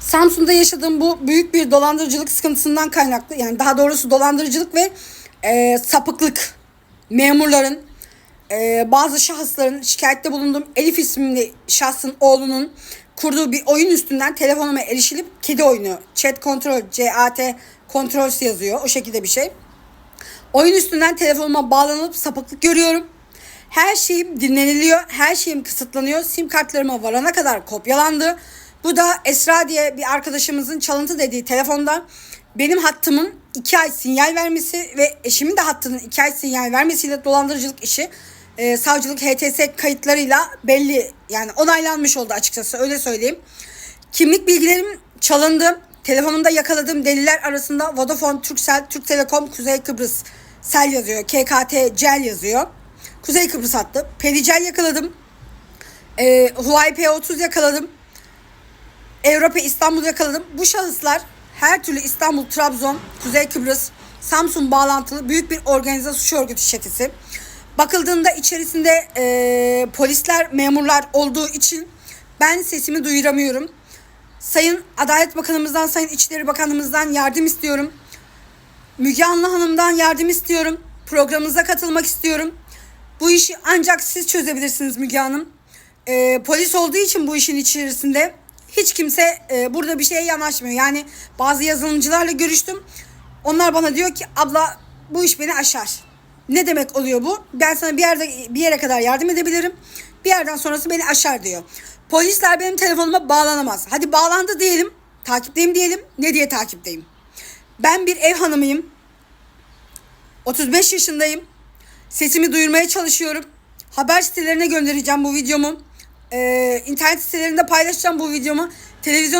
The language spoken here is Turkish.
Samsun'da yaşadığım bu büyük bir dolandırıcılık sıkıntısından kaynaklı yani daha doğrusu dolandırıcılık ve e, sapıklık memurların e, bazı şahısların şikayette bulunduğum Elif isimli şahsın oğlunun kurduğu bir oyun üstünden telefonuma erişilip kedi oyunu chat kontrol CAT kontrol yazıyor o şekilde bir şey. Oyun üstünden telefonuma bağlanıp sapıklık görüyorum. Her şeyim dinleniliyor, her şeyim kısıtlanıyor. Sim kartlarıma varana kadar kopyalandı. Bu da Esra diye bir arkadaşımızın çalıntı dediği telefonda benim hattımın 2 ay sinyal vermesi ve eşimin de hattının 2 ay sinyal vermesiyle dolandırıcılık işi e, savcılık HTS kayıtlarıyla belli yani onaylanmış oldu açıkçası öyle söyleyeyim. Kimlik bilgilerim çalındı. Telefonumda yakaladığım deliller arasında Vodafone, Turkcell, Türk Telekom, Kuzey Kıbrıs Sel yazıyor. KKT, Cel yazıyor. Kuzey Kıbrıs hattı. Pericel yakaladım. E, Huawei P30 yakaladım. Avrupa İstanbul yakaladım. Bu şahıslar her türlü İstanbul, Trabzon, Kuzey Kıbrıs, Samsun bağlantılı büyük bir organize suç örgütü çetesi. Bakıldığında içerisinde e, polisler, memurlar olduğu için ben sesimi duyuramıyorum. Sayın Adalet Bakanımızdan, Sayın İçişleri Bakanımızdan yardım istiyorum. Müge Anlı Hanım'dan yardım istiyorum. Programınıza katılmak istiyorum. Bu işi ancak siz çözebilirsiniz Müge Hanım. Ee, polis olduğu için bu işin içerisinde hiç kimse e, burada bir şeye yanaşmıyor. Yani bazı yazılımcılarla görüştüm. Onlar bana diyor ki abla bu iş beni aşar. Ne demek oluyor bu? Ben sana bir yerde bir yere kadar yardım edebilirim. Bir yerden sonrası beni aşar diyor. Polisler benim telefonuma bağlanamaz. Hadi bağlandı diyelim. Takipteyim diyelim. Ne diye takipteyim? Ben bir ev hanımıyım. 35 yaşındayım. Sesimi duyurmaya çalışıyorum. Haber sitelerine göndereceğim bu videomu. Ee, internet sitelerinde paylaşacağım bu videomu. Televizyona